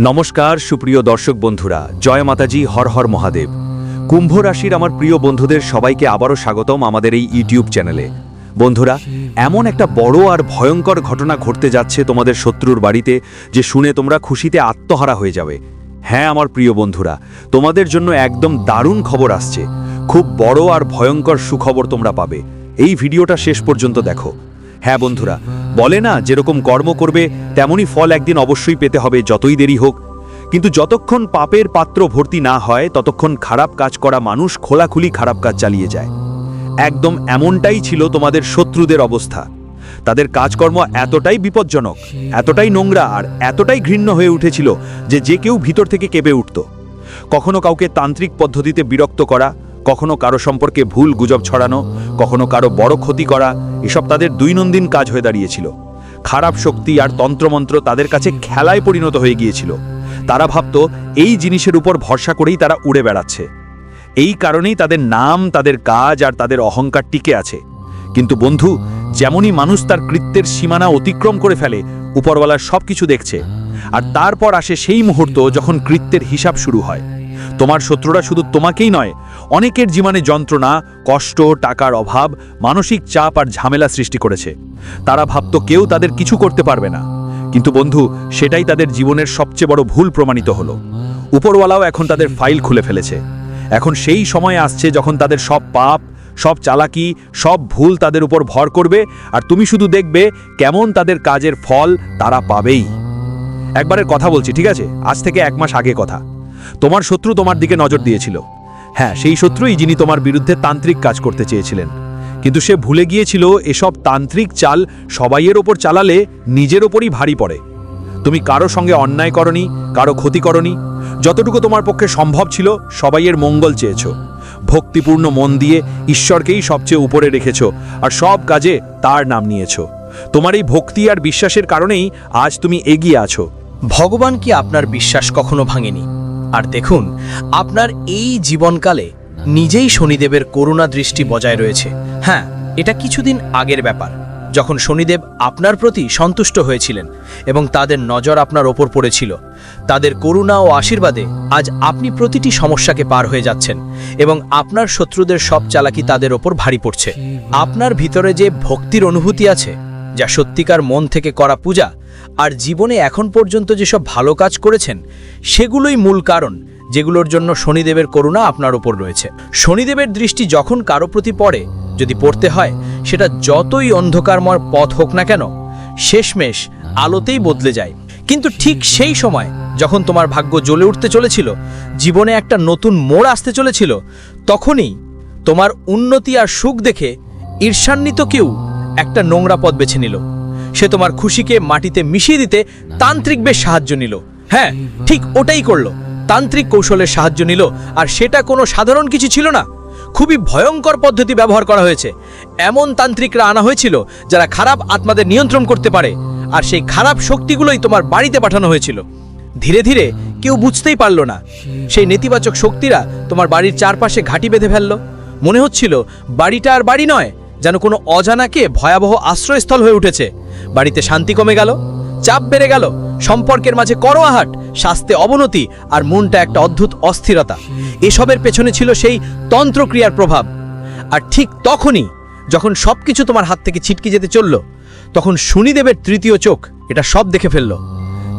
নমস্কার, সুপ্রিয় দর্শক বন্ধুরা। জয় মাতাজি, হর হর মহাদেব। কুম্ভ রাশির আমার প্রিয় বন্ধুদের সবাইকে আবারও স্বাগতম আমাদের এই ইউটিউব চ্যানেলে। বন্ধুরা, এমন একটা বড় আর ভয়ঙ্কর ঘটনা ঘটতে যাচ্ছে তোমাদের শত্রুর বাড়িতে যে শুনে তোমরা খুশিতে আত্মহারা হয়ে যাবে। হ্যাঁ আমার প্রিয় বন্ধুরা, তোমাদের জন্য একদম দারুণ খবর আসছে। খুব বড় আর ভয়ঙ্কর সুখবর তোমরা পাবে। এই ভিডিওটা শেষ পর্যন্ত দেখো। হ্যাঁ বন্ধুরা, বলে না যেরকম কর্ম করবে, তেমনই ফল একদিন অবশ্যই পেতে হবে যতই দেরি হোক। কিন্তু যতক্ষণ পাপের পাত্র ভর্তি না হয়, ততক্ষণ খারাপ কাজ করা মানুষ খোলাখুলি খারাপ কাজ চালিয়ে যায়। একদম এমনটাই ছিল তোমাদের শত্রুদের অবস্থা। তাদের কাজকর্ম এতটাই বিপজ্জনক, এতটাই নোংরা আর এতটাই ঘৃণ্য হয়ে উঠেছিল যে যে কেউ ভিতর থেকে কেঁপে উঠত। কখনো কাউকে তান্ত্রিক পদ্ধতিতে বিরক্ত করা কখনো কারও সম্পর্কে ভুল গুজব ছড়ানো, কখনো কারও বড় ক্ষতি করা, এসব তাদের দৈনন্দিন কাজ হয়ে দাঁড়িয়েছিল। খারাপ শক্তি আর তন্ত্রমন্ত্র তাদের কাছে খেলায় পরিণত হয়ে গিয়েছিল। তারা ভাবত, এই জিনিসের উপর ভরসা করেই তারা উড়ে বেড়াচ্ছে। এই কারণেই তাদের নাম, তাদের কাজ আর তাদের অহংকার টিকে আছে। কিন্তু বন্ধু, যেমনই মানুষ তার কৃত্যের সীমানা অতিক্রম করে ফেলে, উপরওয়ালা সব কিছু দেখছে। আর তারপর আসে সেই মুহূর্ত যখন কৃত্যের হিসাব শুরু হয়। তোমার শত্রুরা শুধু তোমাকেই নয় অনেকের জীবনে যন্ত্রণা, কষ্ট, টাকার অভাব, মানসিক চাপ আর ঝামেলা সৃষ্টি করেছে। তারা ভাবত কেউ তাদের কিছু করতে পারবে না। কিন্তু বন্ধু, সেটাই তাদের জীবনের সবচেয়ে বড় ভুল প্রমাণিত হলো। উপরওয়ালাও এখন তাদের ফাইল খুলে ফেলেছে। এখন সেই সময় আসছে যখন তাদের সব পাপ, সব চালাকি, সব ভুল তাদের উপর ভর করবে আর তুমি শুধু দেখবে কেমন তাদের কাজের ফল তারা পাবেই। একবারের কথা বলছি, ঠিক আছে? আজ থেকে এক মাস আগে কথা। তোমার শত্রু তোমার দিকে নজর দিয়েছিল। হ্যাঁ সেই শত্রুই যিনি তোমার বিরুদ্ধে তান্ত্রিক কাজ করতে চেয়েছিলেন। কিন্তু সে ভুলে গিয়েছিল, এসব তান্ত্রিক চাল সবাইয়ের ওপর চালালে নিজের ওপরই ভারী পড়ে। তুমি কারও সঙ্গে অন্যায় করনি, কারও ক্ষতি করনি। যতটুকু তোমার পক্ষে সম্ভব ছিল, সবাইয়ের মঙ্গল চেয়েছ। ভক্তিপূর্ণ মন দিয়ে ঈশ্বরকেই সবচেয়ে উপরে রেখেছ, আর সব কাজে তার নাম নিয়েছ। তোমার এই ভক্তি আর বিশ্বাসের কারণেই আজ তুমি এগিয়ে আছো। ভগবান কি আপনার বিশ্বাস কখনো ভাঙেনি? আর দেখুন, আপনার এই জীবনকালে নিজেই শনিদেবের করুণা দৃষ্টি বজায় রয়েছে। হ্যাঁ এটা কিছুদিন আগের ব্যাপার, যখন শনিদেব আপনার প্রতি সন্তুষ্ট হয়েছিলেন এবং তাদের নজর আপনার ওপর পড়েছিল। তাদের করুণা ও আশীর্বাদে আজ আপনি প্রতিটি সমস্যাকে পার হয়ে যাচ্ছেন এবং আপনার শত্রুদের সব চালাকি তাদের ওপর ভারী পড়ছে। আপনার ভিতরে যে ভক্তির অনুভূতি আছে, যা সত্যিকার মন থেকে করা পূজা আর জীবনে এখন পর্যন্ত যেসব ভালো কাজ করেছেন, সেগুলোই মূল কারণ যেগুলোর জন্য শনিদেবের করুণা আপনার ওপর রয়েছে। শনিদেবের দৃষ্টি যখন কারও প্রতি পড়ে, যদি পড়তে হয়, সেটা যতই অন্ধকারময় পথ হোক না কেন, শেষমেশ আলোতেই বদলে যায়। কিন্তু ঠিক সেই সময় যখন তোমার ভাগ্য জ্বলে উঠতে চলেছিল, জীবনে একটা নতুন মোড় আসতে চলেছিল, তখনই তোমার উন্নতি আর সুখ দেখে ঈর্ষান্বিত কেউ একটা নোংরা পথ বেছে নিল। সে তোমার খুশিকে মাটিতে মিশিয়ে দিতে তান্ত্রিক বেশ সাহায্য নিল। হ্যাঁ ঠিক ওটাই করল। তান্ত্রিক কৌশলের সাহায্য নিল, আর সেটা কোনো সাধারণ কিছু ছিল না। খুবই ভয়ঙ্কর পদ্ধতি ব্যবহার করা হয়েছে। এমন তান্ত্রিকরা আনা হয়েছিল যারা খারাপ আত্মাদের নিয়ন্ত্রণ করতে পারে, আর সেই খারাপ শক্তিগুলোই তোমার বাড়িতে পাঠানো হয়েছিল। ধীরে ধীরে কেউ বুঝতেই পারল না। সেই নেতিবাচক শক্তিরা তোমার বাড়ির চারপাশে ঘাঁটি বেঁধে ফেলল। মনে হচ্ছিল, বাড়িটা আর বাড়ি নয় যেন কোনো অজানাকে ভয়াবহ আশ্রয়স্থল হয়ে উঠেছে। বাড়িতে শান্তি কমে গেল, চাপ বেড়ে গেল, সম্পর্কের মাঝে করোয়াহাট স্বাস্থ্যে অবনতি আর মনটা একটা অদ্ভুত অস্থিরতা। এসবের পেছনে ছিল সেই তন্ত্রক্রিয়ার প্রভাব। আর ঠিক তখনই, যখন সবকিছু তোমার হাত থেকে ছিটকে যেতে চলল, তখন শুনিদেবের তৃতীয় চোখ এটা সব দেখে ফেলল।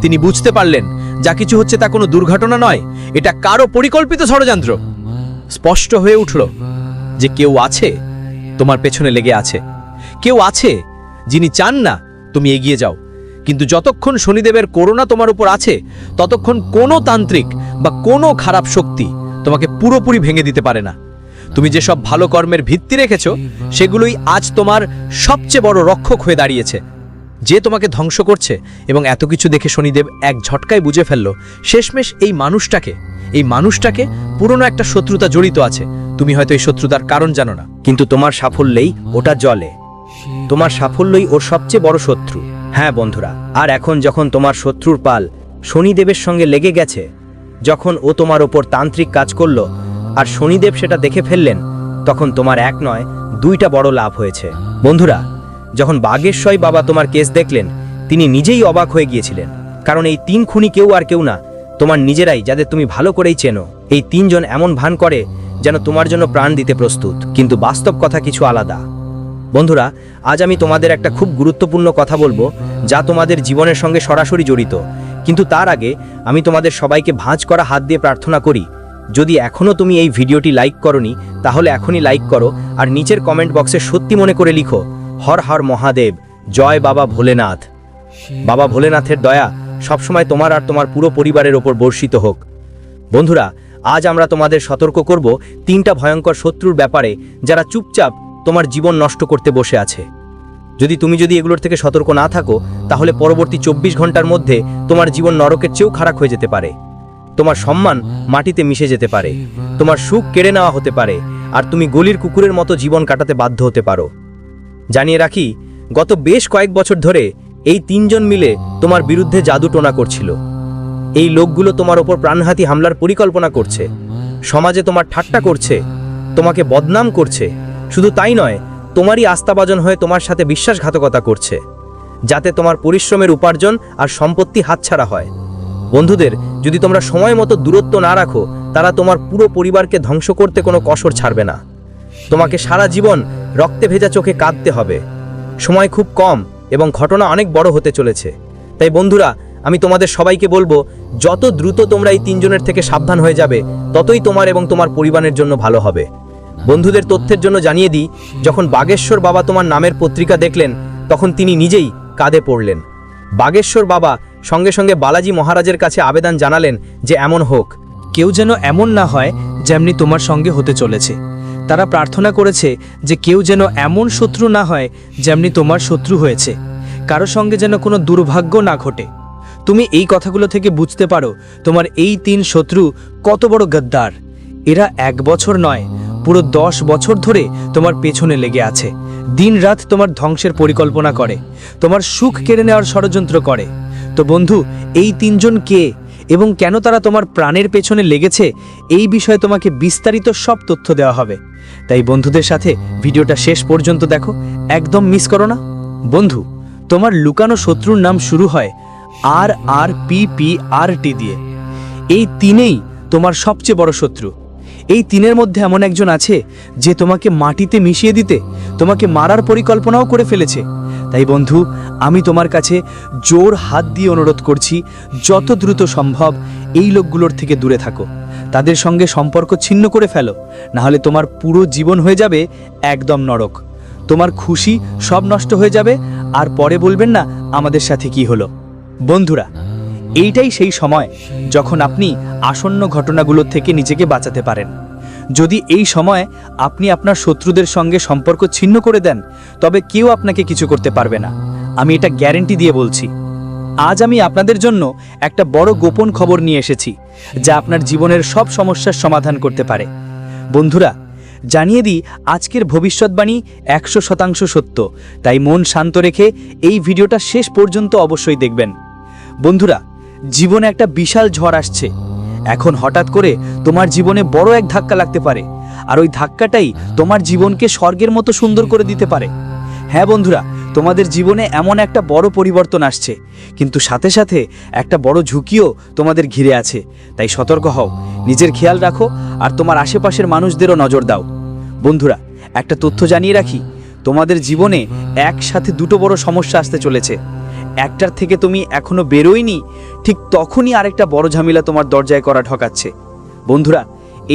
তিনি বুঝতে পারলেন, যা কিছু হচ্ছে তা কোনো দুর্ঘটনা নয়, এটা কারও পরিকল্পিত ষড়যন্ত্র। স্পষ্ট হয়ে উঠল যে কেউ আছে। তোমার পেছনে লেগে আছে। কেউ আছে যিনি চান না তুমি এগিয়ে যাও। কিন্তু যতক্ষণ শনিদেবের করোনা তোমার উপর আছে, ততক্ষণ কোনো তান্ত্রিক বা কোনো খারাপ শক্তি তোমাকে পুরোপুরি ভেঙে দিতে পারে না। তুমি যেসব ভালো কর্মের ভিত্তি রেখেছ, সেগুলোই আজ তোমার সবচেয়ে বড় রক্ষক হয়ে দাঁড়িয়েছে। যে তোমাকে ধ্বংস করছে এবং এত কিছু দেখে শনিদেব এক ঝটকায় বুঝে ফেলল, শেষমেশ এই মানুষটাকে এই মানুষটাকে পুরনো একটা শত্রুতা জড়িত আছে। তুমি হয়তো এই শত্রুতার কারণ জানো না। কিন্তু তোমার সাফল্যেই ওটা জলে। তোমার সাফল্যই ওর সবচেয়ে বড় শত্রু। হ্যাঁ বন্ধুরা, আর এখন যখন তোমার শত্রুর পাল শনিদেবের সঙ্গে লেগে গেছে, যখন ও তোমার ওপর তান্ত্রিক কাজ করল আর শনিদেব সেটা দেখে ফেললেন, তখন তোমার এক নয়, দুইটা বড় লাভ হয়েছে। বন্ধুরা, যখন বাগেশ্বই বাবা তোমার কেস দেখলেন, তিনি নিজেই অবাক হয়ে গিয়েছিলেন। কারণ এই তিন খুনি কেউ আর কেউ না, তোমার নিজেরাই, যাদের তুমি ভালো করেই চেনো। এই তিনজন এমন ভান করে যেন তোমার জন্য প্রাণ দিতে প্রস্তুত, কিন্তু বাস্তব কথা কিছু আলাদা। বন্ধুরা, আজ আমি তোমাদের একটা খুব গুরুত্বপূর্ণ কথা বলব, যা তোমাদের জীবনের সঙ্গে সরাসরি জড়িত। কিন্তু তার আগে, আমি তোমাদের সবাইকে ভাঁজ করা হাত দিয়ে প্রার্থনা করি, যদি এখনও তুমি এই ভিডিওটি লাইক করনি, তাহলে এখনই লাইক করো, আর নিচের কমেন্ট বক্সে সত্যি মনে করে লিখো, হর হর মহাদেব, জয় বাবা ভোলেনাথ। বাবা ভোলেনাথের দয়া সবসময় তোমার আর তোমার পুরো পরিবারের ওপর বর্ষিত হোক। বন্ধুরা আজ আমরা তোমাদের সতর্ক করব তিনটা ভয়ঙ্কর শত্রুর ব্যাপারে যারা চুপচাপ তোমার জীবন নষ্ট করতে বসে আছে। যদি তুমি যদি এগুলোর থেকে সতর্ক না থাকো, তাহলে পরবর্তী চব্বিশ ঘণ্টার মধ্যে তোমার জীবন নরকের চেয়েও খারাপ হয়ে যেতে পারে। তোমার সম্মান মাটিতে মিশে যেতে পারে। তোমার সুখ কেড়ে নেওয়া হতে পারে। আর তুমি গলির কুকুরের মতো জীবন কাটাতে বাধ্য হতে পারো। জানিয়ে রাখি, গত বেশ কয়েক বছর ধরে এই তিনজন মিলে তোমার বিরুদ্ধে জাদু টোনা করছিল। এই লোকগুলো তোমার ওপর প্রাণঘাতী হামলার পরিকল্পনা করছে। সমাজে তোমার ঠাট্টা করছে, তোমাকে বদনাম করছে। শুধু তাই নয়, তোমারই আস্থাভাজন হয়ে তোমার সাথে বিশ্বাসঘাতকতা করছে, যাতে তোমার পরিশ্রমের উপার্জন আর সম্পত্তি হাতছাড়া হয়। বন্ধুদের, যদি তোমরা সময় মতো দূরত্ব না রাখো, তারা তোমার পুরো পরিবারকে ধ্বংস করতে কোনো কসর ছাড়বে না। তোমাকে সারা জীবন রক্তে ভেজা চোখে কাঁদতে হবে। সময় খুব কম এবং ঘটনা অনেক বড় হতে চলেছে। তাই বন্ধুরা আমি তোমাদের সবাইকে বলব, যত দ্রুত তোমরা এই তিনজনের থেকে সাবধান হয়ে যাবে, ততই তোমার এবং তোমার পরিবারের জন্য ভালো হবে। বন্ধুদের তথ্যের জন্য জানিয়ে দিই, যখন বাগেশ্বর বাবা তোমার নামের পত্রিকা দেখলেন, তখন তিনি নিজেই কাঁধে পড়লেন। বাগেশ্বর বাবা সঙ্গে সঙ্গে বালাজি মহারাজের কাছে আবেদন জানালেন যে এমন হোক, কেউ যেন এমন না হয় যেমনি তোমার সঙ্গে হতে চলেছে। তারা প্রার্থনা করেছে যে কেউ যেন এমন শত্রু না হয় যেমনি তোমার শত্রু হয়েছে। কারও সঙ্গে যেন কোনো দুর্ভাগ্য না ঘটে। তুমি এই কথাগুলো থেকে বুঝতে পারো তোমার এই তিন শত্রু কত বড় গদ্দার। এরা এক বছর নয়, পুরো দশ বছর ধরে তোমার পেছনে লেগে আছে। দিন রাত তোমার ধ্বংসের পরিকল্পনা করে, তোমার সুখ কেড়ে নেওয়ার ষড়যন্ত্র করে। তো বন্ধু, এই তিনজন কে এবং কেন তারা তোমার প্রাণের পেছনে লেগেছে, এই বিষয়ে তোমাকে বিস্তারিত সব তথ্য দেওয়া হবে। তাই বন্ধুদের সাথে ভিডিওটা শেষ পর্যন্ত দেখো, একদম মিস করো না। বন্ধু, তোমার লুকানো শত্রুর নাম শুরু হয় আর আর পি পি আর টি দিয়ে। এই তিনেই তোমার সবচেয়ে বড় শত্রু। এই তিনের মধ্যে এমন একজন আছে যে তোমাকে মাটিতে মিশিয়ে দিতে, তোমাকে মারার পরিকল্পনাও করে ফেলেছে। তাই বন্ধু, আমি তোমার কাছে জোর হাত দিয়ে অনুরোধ করছি, যত দ্রুত সম্ভব এই লোকগুলোর থেকে দূরে থাকো। তাদের সঙ্গে সম্পর্ক ছিন্ন করে ফেলো, নাহলে তোমার পুরো জীবন হয়ে যাবে একদম নরক। তোমার খুশি সব নষ্ট হয়ে যাবে, আর পরে বলবেন না আমাদের সাথে কি হলো। বন্ধুরা, এইটাই সেই সময় যখন আপনি আসন্ন ঘটনাগুলোর থেকে নিজেকে বাঁচাতে পারেন। যদি এই সময় আপনি আপনার শত্রুদের সঙ্গে সম্পর্ক ছিন্ন করে দেন, তবে কেউ আপনাকে কিছু করতে পারবে না। আমি এটা গ্যারেন্টি দিয়ে বলছি। আজ আমি আপনাদের জন্য একটা বড় গোপন খবর নিয়ে এসেছি, যা আপনার জীবনের সব সমস্যার সমাধান করতে পারে। বন্ধুরা, জানিয়ে দিই, আজকের ভবিষ্যৎবাণী একশো শতাংশ সত্য। তাই মন শান্ত রেখে এই ভিডিওটা শেষ পর্যন্ত অবশ্যই দেখবেন। বন্ধুরা, জীবনে একটা বিশাল ঝড় আসছে। এখন হঠাৎ করে তোমার জীবনে বড় এক ধাক্কা লাগতে পারে, আর ওই ধাক্কাটাই তোমার জীবনকে স্বর্গের মতো সুন্দর করে দিতে পারে। হ্যাঁ বন্ধুরা, তোমাদের জীবনে এমন একটা বড় পরিবর্তন আসছে, কিন্তু সাথে সাথে একটা বড় ঝুঁকিও তোমাদের ঘিরে আছে। তাই সতর্ক হও, নিজের খেয়াল রাখো, আর তোমার আশেপাশের মানুষদেরও নজর দাও। বন্ধুরা, একটা তথ্য জানিয়ে রাখি, তোমাদের জীবনে একসাথে দুটো বড় সমস্যা আসতে চলেছে। একটার থেকে তুমি এখনও বেরোয়নি, ঠিক তখনই আরেকটা বড় ঝামেলা তোমার দরজায় করা ঠকাচ্ছে। বন্ধুরা,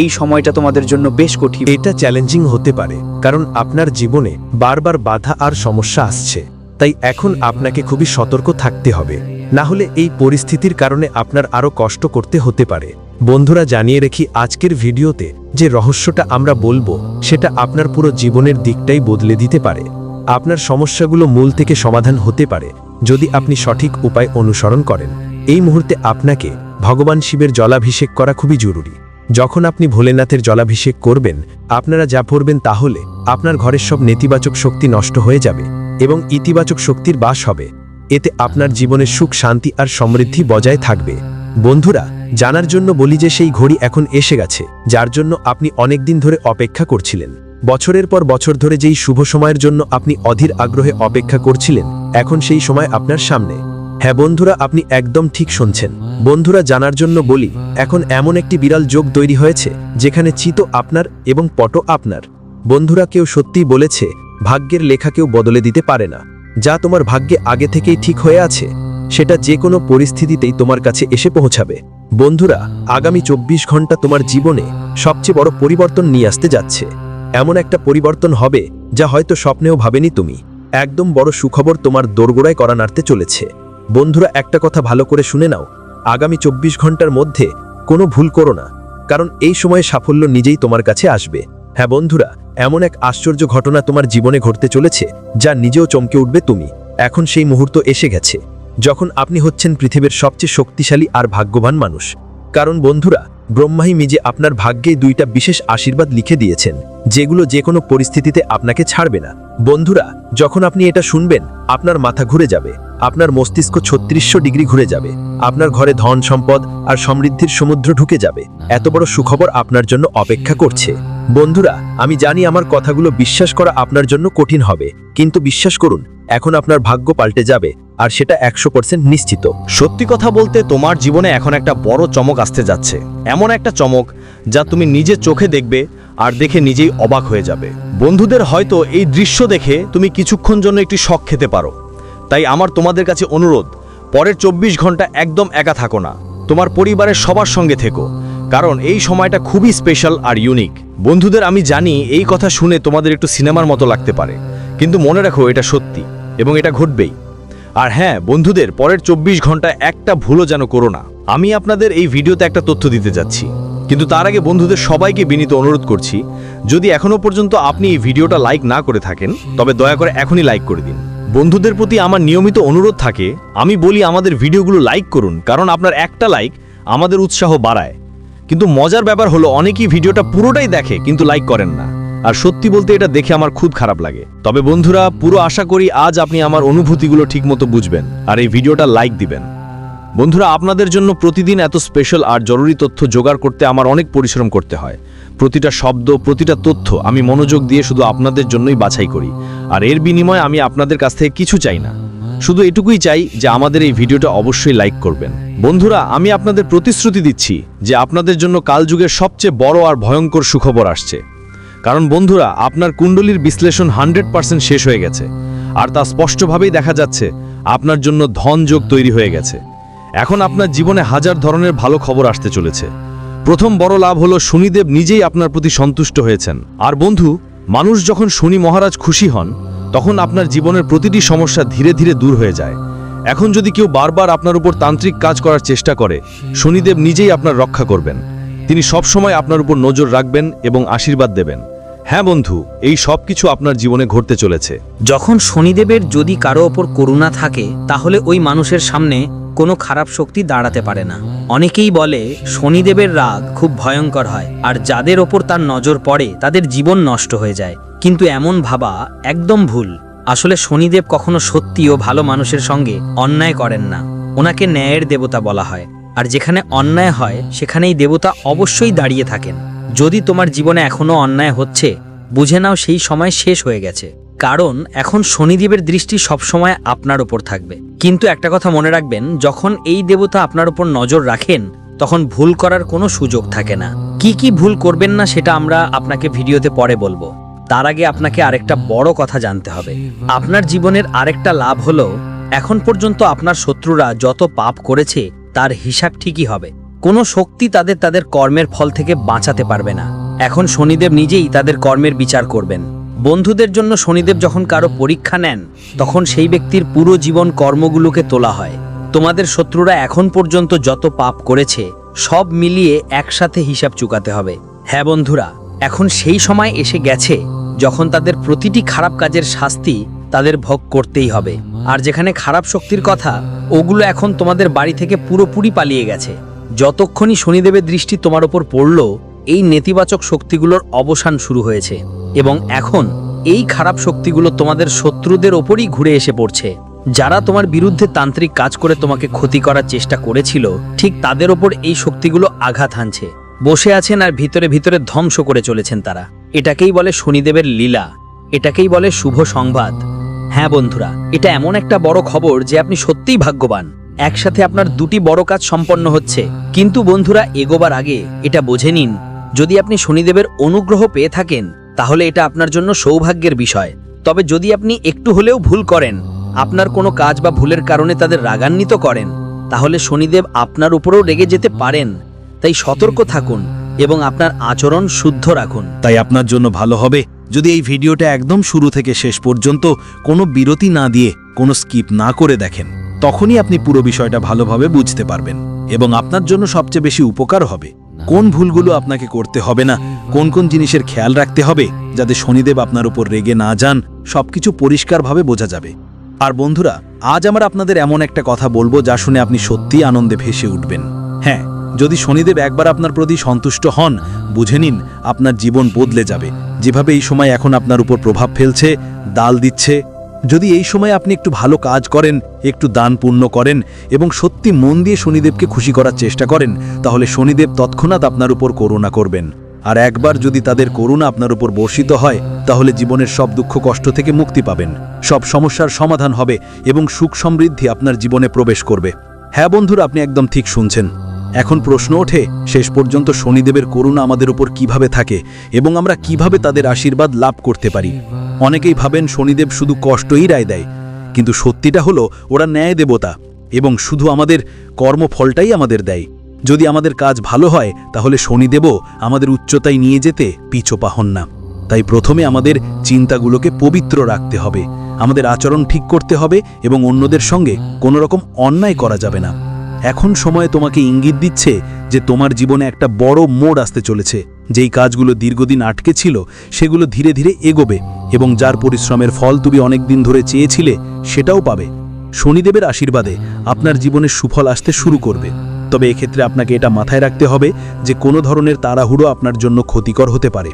এই সময়টা তোমাদের জন্য বেশ কঠিন। এটা চ্যালেঞ্জিং হতে পারে, কারণ আপনার জীবনে বারবার বাধা আর সমস্যা আসছে, তাই এখন আপনাকে খুবই সতর্ক থাকতে হবে। না হলে এই পরিস্থিতির কারণে আপনার আরও কষ্ট করতে হতে পারে। বন্ধুরা, জানিয়ে রেখি আজকের ভিডিওতে যে রহস্যটা আমরা বলব, সেটা আপনার পুরো জীবনের দিকটাই বদলে দিতে পারে। আপনার সমস্যাগুলো মূল থেকে সমাধান হতে পারে, যদি আপনি সঠিক উপায় অনুসরণ করেন। এই মুহূর্তে আপনাকে ভগবান শিবের জলাভিষেক করা খুবই জরুরি। যখন আপনি ভোলেনাথের জলাভিষেক করবেন, আপনারা যা পড়বেন তাহলে আপনার ঘরের সব নেতিবাচক শক্তি নষ্ট হয়ে যাবে এবং ইতিবাচক শক্তির বাস হবে। এতে আপনার জীবনের সুখ, শান্তি আর সমৃদ্ধি বজায় থাকবে। বন্ধুরা, জানার জন্য বলি যে সেই ঘড়ি এখন এসে গেছে, যার জন্য আপনি অনেক দিন ধরে অপেক্ষা করছিলেন। বছরের পর বছর ধরে যেই শুভ সময়ের জন্য আপনি অধীর আগ্রহে অপেক্ষা করছিলেন, এখন সেই সময় আপনার সামনে। হ্যাঁ বন্ধুরা, আপনি একদম ঠিক শুনছেন। বন্ধুরা, জানার জন্য বলি, এখন এমন একটি বিরাল যোগ তৈরি হয়েছে, যেখানে চিত আপনার এবং পট আপনার। বন্ধুরা, কেউ সত্যিই বলেছে, ভাগ্যের লেখা কেউ বদলে দিতে পারে না। যা তোমার ভাগ্যে আগে থেকেই ঠিক হয়ে আছে, সেটা যে কোনো পরিস্থিতিতেই তোমার কাছে এসে পৌঁছাবে। বন্ধুরা, আগামী চব্বিশ ঘণ্টা তোমার জীবনে সবচেয়ে বড় পরিবর্তন নিয়ে আসতে যাচ্ছে। এমন একটা পরিবর্তন হবে, যা হয়তো স্বপ্নেও ভাবেনি তুমি। একদম বড় সুখবর তোমার দোরগোড়ায় করা নাড়তে চলেছে। বন্ধুরা, একটা কথা ভালো করে শুনে নাও। আগামী চব্বিশ ঘণ্টার মধ্যে কোনো ভুল করো না, কারণ এই সময়ে সাফল্য নিজেই তোমার কাছে আসবে। হ্যাঁ বন্ধুরা, এমন এক আশ্চর্য ঘটনা তোমার জীবনে ঘটতে চলেছে, যা নিজেও চমকে উঠবে তুমি। এখন সেই মুহূর্ত এসে গেছে, যখন আপনি হচ্ছেন পৃথিবীর সবচেয়ে শক্তিশালী আর ভাগ্যবান মানুষ। কারণ বন্ধুরা, ব্রহ্মাই মিজে আপনার ভাগ্যে দুইটা বিশেষ আশীর্বাদ লিখে দিয়েছেন, যেগুলো যে কোনো পরিস্থিতিতে আপনাকে ছাড়বে না। বন্ধুরা, যখন আপনি এটা শুনবেন, আপনার মাথা ঘুরে যাবে। আপনার মস্তিষ্ক ছত্রিশশো ডিগ্রি ঘুরে যাবে। আপনার ঘরে ধন সম্পদ আর সমৃদ্ধির সমুদ্র ঢুকে যাবে। এত বড় সুখবর আপনার জন্য অপেক্ষা করছে। বন্ধুরা, আমি জানি আমার কথাগুলো বিশ্বাস করা আপনার জন্য কঠিন হবে, কিন্তু বিশ্বাস করুন, এখন আপনার ভাগ্য পাল্টে যাবে, আর সেটা একশো পার্সেন্ট নিশ্চিত। সত্যি কথা বলতে, তোমার জীবনে এখন একটা বড় চমক আসতে যাচ্ছে। এমন একটা চমক যা তুমি নিজে চোখে দেখবে আর দেখে নিজেই অবাক হয়ে যাবে। বন্ধুদের হয়তো এই দৃশ্য দেখে তুমি কিছুক্ষণ জন্য একটি শখ খেতে পারো। তাই আমার তোমাদের কাছে অনুরোধ, পরের চব্বিশ ঘণ্টা একদম একা থাকো না। তোমার পরিবারের সবার সঙ্গে থেকো, কারণ এই সময়টা খুবই স্পেশাল আর ইউনিক বন্ধুদের আমি জানি এই কথা শুনে তোমাদের একটু সিনেমার মতো লাগতে পারে, কিন্তু মনে রাখো এটা সত্যি এবং এটা ঘটবেই। আর হ্যাঁ বন্ধুদের, পরের চব্বিশ ঘণ্টা একটা ভুলও যেন করো না। আমি আপনাদের এই ভিডিওতে একটা তথ্য দিতে যাচ্ছি, কিন্তু তার আগে বন্ধুদের সবাইকে বিনীত অনুরোধ করছি, যদি এখনও পর্যন্ত আপনি এই ভিডিওটা লাইক না করে থাকেন, তবে দয়া করে এখনই লাইক করে দিন। বন্ধুদের প্রতি আমার নিয়মিত অনুরোধ থাকে, আমি বলি আমাদের ভিডিওগুলো লাইক করুন, কারণ আপনার একটা লাইক আমাদের উৎসাহ বাড়ায়। কিন্তু মজার ব্যাপার হলো, অনেকেই ভিডিওটা পুরোটাই দেখে, কিন্তু লাইক করেন না। আর সত্যি বলতে এটা দেখে আমার খুব খারাপ লাগে। তবে বন্ধুরা, পুরো আশা করি আজ আপনি আমার অনুভূতিগুলো ঠিকমতো বুঝবেন, আর এই ভিডিওটা লাইক দিবেন। বন্ধুরা, আপনাদের জন্য প্রতিদিন এত স্পেশাল আর জরুরি তথ্য জোগাড় করতে আমার অনেক পরিশ্রম করতে হয়। প্রতিটা শব্দ, প্রতিটা তথ্য আমি মনোযোগ দিয়ে শুধু আপনাদের জন্যই বাছাই করি। আর এর বিনিময়ে আমি আপনাদের কাছ থেকে কিছু চাই না। শুধু এটুকুই চাই যে আমাদের এই ভিডিওটা অবশ্যই লাইক করবেন। বন্ধুরা, আমি আপনাদের প্রতিশ্রুতি দিচ্ছি যে আপনাদের জন্য কালযুগের সবচেয়ে বড় আর ভয়ঙ্কর সুখবর আসছে। কারণ বন্ধুরা, আপনার কুণ্ডলীর বিশ্লেষণ হান্ড্রেড পার্সেন্ট শেষ হয়ে গেছে। আর তা স্পষ্টভাবেই দেখা যাচ্ছে, আপনার জন্য ধন যোগ তৈরি হয়ে গেছে। এখন আপনার জীবনে হাজার ধরনের ভালো খবর আসতে চলেছে। প্রথম বড় লাভ হল শনিদেব নিজেই আপনার প্রতি সন্তুষ্ট হয়েছেন। আর বন্ধু, মানুষ যখন শনি মহারাজ খুশি হন, তখন আপনার জীবনের প্রতিটি সমস্যা ধীরে ধীরে দূর হয়ে যায়। এখন যদি কেউ বারবার আপনার উপর তান্ত্রিক কাজ করার চেষ্টা করে, শনিদেব নিজেই আপনার রক্ষা করবেন। তিনি সবসময় আপনার উপর নজর রাখবেন এবং আশীর্বাদ দেবেন। হ্যাঁ বন্ধু, এই সব কিছু আপনার জীবনে ঘটতে চলেছে। যখন শনিদেবের যদি কারও ওপর করুণা থাকে, তাহলে ওই মানুষের সামনে কোনো খারাপ শক্তি দাঁড়াতে পারে না। অনেকেই বলে, শনিদেবের রাগ খুব ভয়ঙ্কর হয়, আর যাদের ওপর তার নজর পড়ে, তাদের জীবন নষ্ট হয়ে যায়। কিন্তু এমন ভাবা একদম ভুল। আসলে শনিদেব কখনো সত্যি ও ভালো মানুষের সঙ্গে অন্যায় করেন না। ওনাকে ন্যায়ের দেবতা বলা হয়। আর যেখানে অন্যায় হয়, সেখানেই দেবতা অবশ্যই দাঁড়িয়ে থাকেন। যদি তোমার জীবনে এখনও অন্যায় হচ্ছে, বুঝে নাও সেই সময় শেষ হয়ে গেছে। কারণ এখন শনিদেবের দৃষ্টি সবসময় আপনার উপর থাকবে। কিন্তু একটা কথা মনে রাখবেন, যখন এই দেবতা আপনার উপর নজর রাখেন, তখন ভুল করার কোনো সুযোগ থাকে না। কি কি ভুল করবেন না সেটা আমরা আপনাকে ভিডিওতে পরে বলব। তার আগে আপনাকে আরেকটা বড় কথা জানতে হবে। আপনার জীবনের আরেকটা লাভ হলো, এখন পর্যন্ত আপনার শত্রুরা যত পাপ করেছে, তার হিসাব ঠিকই হবে। কোনো শক্তি তাদের তাদের কর্মের ফল থেকে বাঁচাতে পারবে না। এখন শনিদেব নিজেই তাদের কর্মের বিচার করবেন। বন্ধুদের জন্য শনিদেব যখন কারও পরীক্ষা নেন, তখন সেই ব্যক্তির পুরো জীবন কর্মগুলোকে তোলা হয়। তোমাদের শত্রুরা এখন পর্যন্ত যত পাপ করেছে, সব মিলিয়ে একসাথে হিসাব চুকাতে হবে। হ্যাঁ বন্ধুরা, এখন সেই সময় এসে গেছে যখন তাদের প্রতিটি খারাপ কাজের শাস্তি তাদের ভোগ করতেই হবে। আর যেখানে খারাপ শক্তির কথা, ওগুলো এখন তোমাদের বাড়ি থেকে পুরোপুরি পালিয়ে গেছে। যতক্ষণই শনিদেবের দৃষ্টি তোমার ওপর পড়ল, এই নেতিবাচক শক্তিগুলোর অবসান শুরু হয়েছে এবং এখন এই খারাপ শক্তিগুলো তোমাদের শত্রুদের ওপরই ঘুরে এসে পড়ছে। যারা তোমার বিরুদ্ধে তান্ত্রিক কাজ করে তোমাকে ক্ষতি করার চেষ্টা করেছিল, ঠিক তাদের ওপর এই শক্তিগুলো আঘাত হানছে। বসে আছেন আর ভিতরে ভিতরে ধ্বংস করে চলেছেন তারা। এটাকেই বলে শনিদেবের লীলা। এটাকেই বলে শুভ সংবাদ। হ্যাঁ বন্ধুরা, এটা এমন একটা বড় খবর যে আপনি সত্যিই ভাগ্যবান। একসাথে আপনার দুটি বড় কাজ সম্পন্ন হচ্ছে। কিন্তু বন্ধুরা, এগোবার আগে এটা বোঝে নিন। যদি আপনি শনিদেবের অনুগ্রহ পেয়ে থাকেন, তাহলে এটা আপনার জন্য সৌভাগ্যের বিষয়। তবে যদি আপনি একটু হলেও ভুল করেন, আপনার কোনো কাজ বা ভুলের কারণে তাদের রাগান্বিত করেন, তাহলে শনিদেব আপনার উপরেও রেগে যেতে পারেন। তাই সতর্ক থাকুন এবং আপনার আচরণ শুদ্ধ রাখুন। তাই আপনার জন্য ভালো হবে যদি এই ভিডিওটা একদম শুরু থেকে শেষ পর্যন্ত কোনো বিরতি না দিয়ে কোনো স্কিপ না করে দেখেন। তখনই আপনি পুরো বিষয়টা ভালোভাবে বুঝতে পারবেন এবং আপনার জন্য সবচেয়ে বেশি উপকার হবে। কোন ভুলগুলো আপনাকে করতে হবে না, কোন কোন জিনিসের খেয়াল রাখতে হবে যাতে শনিদেব আপনার উপর রেগে না যান, সবকিছু পরিষ্কারভাবে বোঝা যাবে। আর বন্ধুরা, আজ আমরা আপনাদের এমন একটা কথা বলব যা শুনে আপনি সত্যিই আনন্দে ভেসে উঠবেন। হ্যাঁ যদি শনিদেব একবার আপনার প্রতি সন্তুষ্ট হন, বুঝে নিন আপনার জীবন বদলে যাবে। যেভাবে এই সময় এখন আপনার উপর প্রভাব ফেলছে, দাল দিচ্ছে যদি এই সময় আপনি একটু ভালো কাজ করেন, একটু দান পুণ্য করেন এবং সত্যি মন দিয়ে শনিদেবকে খুশি করার চেষ্টা করেন, তাহলে শনিদেব তৎক্ষণাৎ আপনার উপর করুণা করবেন। আর একবার যদি তাদের করুণা আপনার উপর বর্ষিত হয়, তাহলে জীবনের সব দুঃখ কষ্ট থেকে মুক্তি পাবেন। সব সমস্যার সমাধান হবে এবং সুখ সমৃদ্ধি আপনার জীবনে প্রবেশ করবে। হ্যাঁ বন্ধুরা, আপনি একদম ঠিক শুনছেন। এখন প্রশ্ন ওঠে, শেষ পর্যন্ত শনিদেবের করুণা আমাদের উপর কীভাবে থাকে এবং আমরা কীভাবে তাদের আশীর্বাদ লাভ করতে পারি? অনেকেই ভাবেন শনিদেব শুধু কষ্টই রায় দেয়, কিন্তু সত্যিটা হলো ওরা ন্যায় দেবতা এবং শুধু আমাদের কর্মফলটাই আমাদের দেয়। যদি আমাদের কাজ ভালো হয়, তাহলে শনিদেবও আমাদের উচ্চতায় নিয়ে যেতে পিছোপা হন না। তাই প্রথমে আমাদের চিন্তাগুলোকে পবিত্র রাখতে হবে। আমাদের আচরণ ঠিক করতে হবে এবং অন্যদের সঙ্গে কোনো রকম অন্যায় করা যাবে না। এখন সময় তোমাকে ইঙ্গিত দিচ্ছে যে তোমার জীবনে একটা বড় মোড় আসতে চলেছে। যেই কাজগুলো দীর্ঘদিন আটকে ছিল, সেগুলো ধীরে ধীরে এগোবে এবং যার পরিশ্রমের ফল তুমি অনেক দিন ধরে চেয়েছিলে, সেটাও পাবে। শনিদেবের আশীর্বাদে আপনার জীবনে সুফল আসতে শুরু করবে। তবে এক্ষেত্রে আপনাকে এটা মাথায় রাখতে হবে যে কোনো ধরনের তাড়াহুড়ো আপনার জন্য ক্ষতিকর হতে পারে।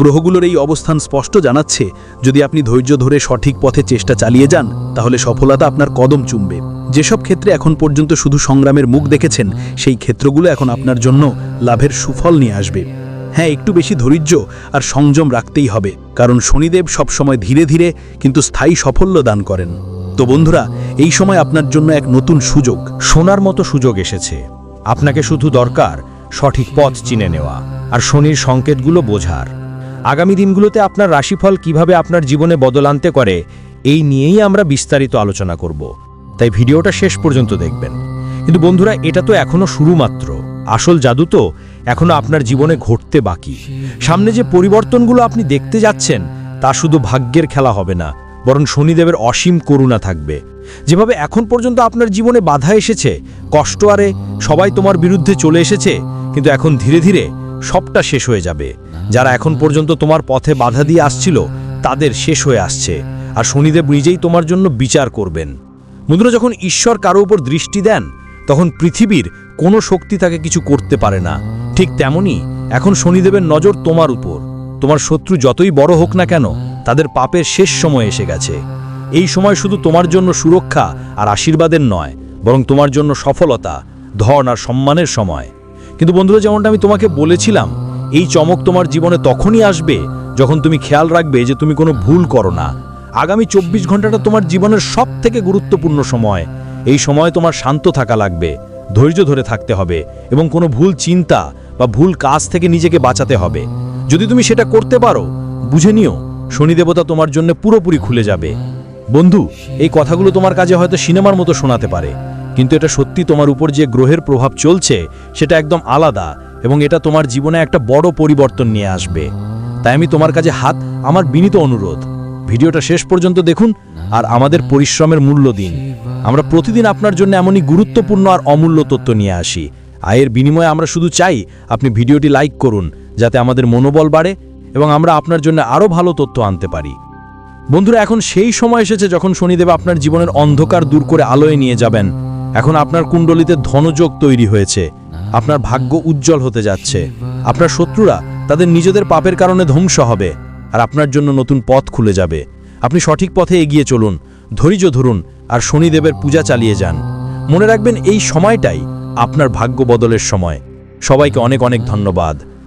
গ্রহগুলোর এই অবস্থান স্পষ্ট জানাচ্ছে, যদি আপনি ধৈর্য ধরে সঠিক পথে চেষ্টা চালিয়ে যান, তাহলে সফলতা আপনার কদম চুমবে। যেসব ক্ষেত্রে এখন পর্যন্ত শুধু সংগ্রামের মুখ দেখেছেন, সেই ক্ষেত্রগুলো এখন আপনার জন্য লাভের সুফল নিয়ে আসবে। হ্যাঁ একটু বেশি ধৈর্য আর সংযম রাখতেই হবে, কারণ শনিদেব সবসময় ধীরে ধীরে কিন্তু স্থায়ী সাফল্য দান করেন। তো বন্ধুরা, এই সময় আপনার জন্য এক নতুন সুযোগ। সোনার মতো সুযোগ এসেছে। আপনাকে শুধু দরকার সঠিক পথ চিনে নেওয়া আর শনির সংকেতগুলো বোঝার। আগামী দিনগুলোতে আপনার রাশিফল কীভাবে আপনার জীবনে বদল আনতে করে এই নিয়েই আমরা বিস্তারিত আলোচনা করব। তাই ভিডিওটা শেষ পর্যন্ত দেখবেন। কিন্তু বন্ধুরা, এটা তো এখনও শুরু মাত্র। আসল জাদু তো এখনও আপনার জীবনে ঘটতে বাকি। সামনে যে পরিবর্তনগুলো আপনি দেখতে যাচ্ছেন, তা শুধু ভাগ্যের খেলা হবে না, বরং শনিদেবের অসীম করুণা থাকবে। যেভাবে এখন পর্যন্ত আপনার জীবনে বাধা এসেছে, কষ্ট আরে সবাই তোমার বিরুদ্ধে চলে এসেছে, কিন্তু এখন ধীরে ধীরে সবটা শেষ হয়ে যাবে। যারা এখন পর্যন্ত তোমার পথে বাধা দিয়ে আসছিল তাদের শেষ হয়ে আসছে। আর শনিদেব নিজেই তোমার জন্য বিচার করবেন। বন্ধুরা যখন ঈশ্বর কারও উপর দৃষ্টি দেন তখন পৃথিবীর কোনো শক্তি তাকে কিছু করতে পারে না। ঠিক তেমনি এখন শনিদেবের নজর তোমার উপর। তোমার শত্রু যতই বড় হোক না কেন তাদের পাপের শেষ সময় এসে গেছে। এই সময় শুধু তোমার জন্য সুরক্ষা আর আশীর্বাদের নয় বরং তোমার জন্য সফলতা ধন আর সম্মানের সময়। কিন্তু বন্ধুরা যেমনটা আমি তোমাকে বলেছিলাম এই চমক তোমার জীবনে তখনই আসবে যখন তুমি খেয়াল রাখবে যে তুমি কোনো ভুল করো না। আগামী চব্বিশ ঘন্টাটা তোমার জীবনের সব থেকে গুরুত্বপূর্ণ সময়। এই সময় তোমার শান্ত থাকা লাগবে, ধৈর্য ধরে থাকতে হবে এবং কোনো ভুল চিন্তা বা ভুল কাজ থেকে নিজেকে বাঁচাতে হবে। যদি তুমি সেটা করতে পারো, বুঝে নিও শনিদেবতা তোমার জন্য পুরোপুরি খুলে যাবে। বন্ধু, এই কথাগুলো তোমার কাজে হয়তো সিনেমার মতো শোনাতে পারে, কিন্তু এটা সত্যি তোমার উপর যে গ্রহের প্রভাব চলছে, সেটা একদম আলাদা। এবং এটা তোমার জীবনে একটা বড় পরিবর্তন নিয়ে আসবে। তাই আমি তোমার কাছে হাত, আমার বিনীত অনুরোধ। ভিডিওটা শেষ পর্যন্ত দেখুন আর আমাদের পরিশ্রমের মূল্য দিন। আমরা প্রতিদিন আপনার জন্য এমনই গুরুত্বপূর্ণ আর অমূল্য তথ্য নিয়ে আসি। আয়ের বিনিময়ে আমরা শুধু চাই আপনি ভিডিওটি লাইক করুন, যাতে আমাদের মনোবল বাড়ে এবং আমরা আপনার জন্য আরও ভালো তথ্য আনতে পারি। বন্ধুরা, এখন সেই সময় এসেছে যখন শনিদেব আপনার জীবনের অন্ধকার দূর করে আলোয় নিয়ে যাবেন। এখন আপনার কুণ্ডলিতে ধনযোগ তৈরি হয়েছে। আপনার ভাগ্য উজ্জ্বল হতে যাচ্ছে। আপনার শত্রুরা তাদের নিজেদের পাপের কারণে ধ্বংস হবে আর আপনার জন্য নতুন পথ খুলে যাবে। আপনি সঠিক পথে এগিয়ে চলুন, ধৈর্য ধরুন আর শনিদেবের পূজা চালিয়ে যান। মনে রাখবেন এই সময়টাই আপনার ভাগ্য বদলের সময়। সবাইকে অনেক অনেক ধন্যবাদ।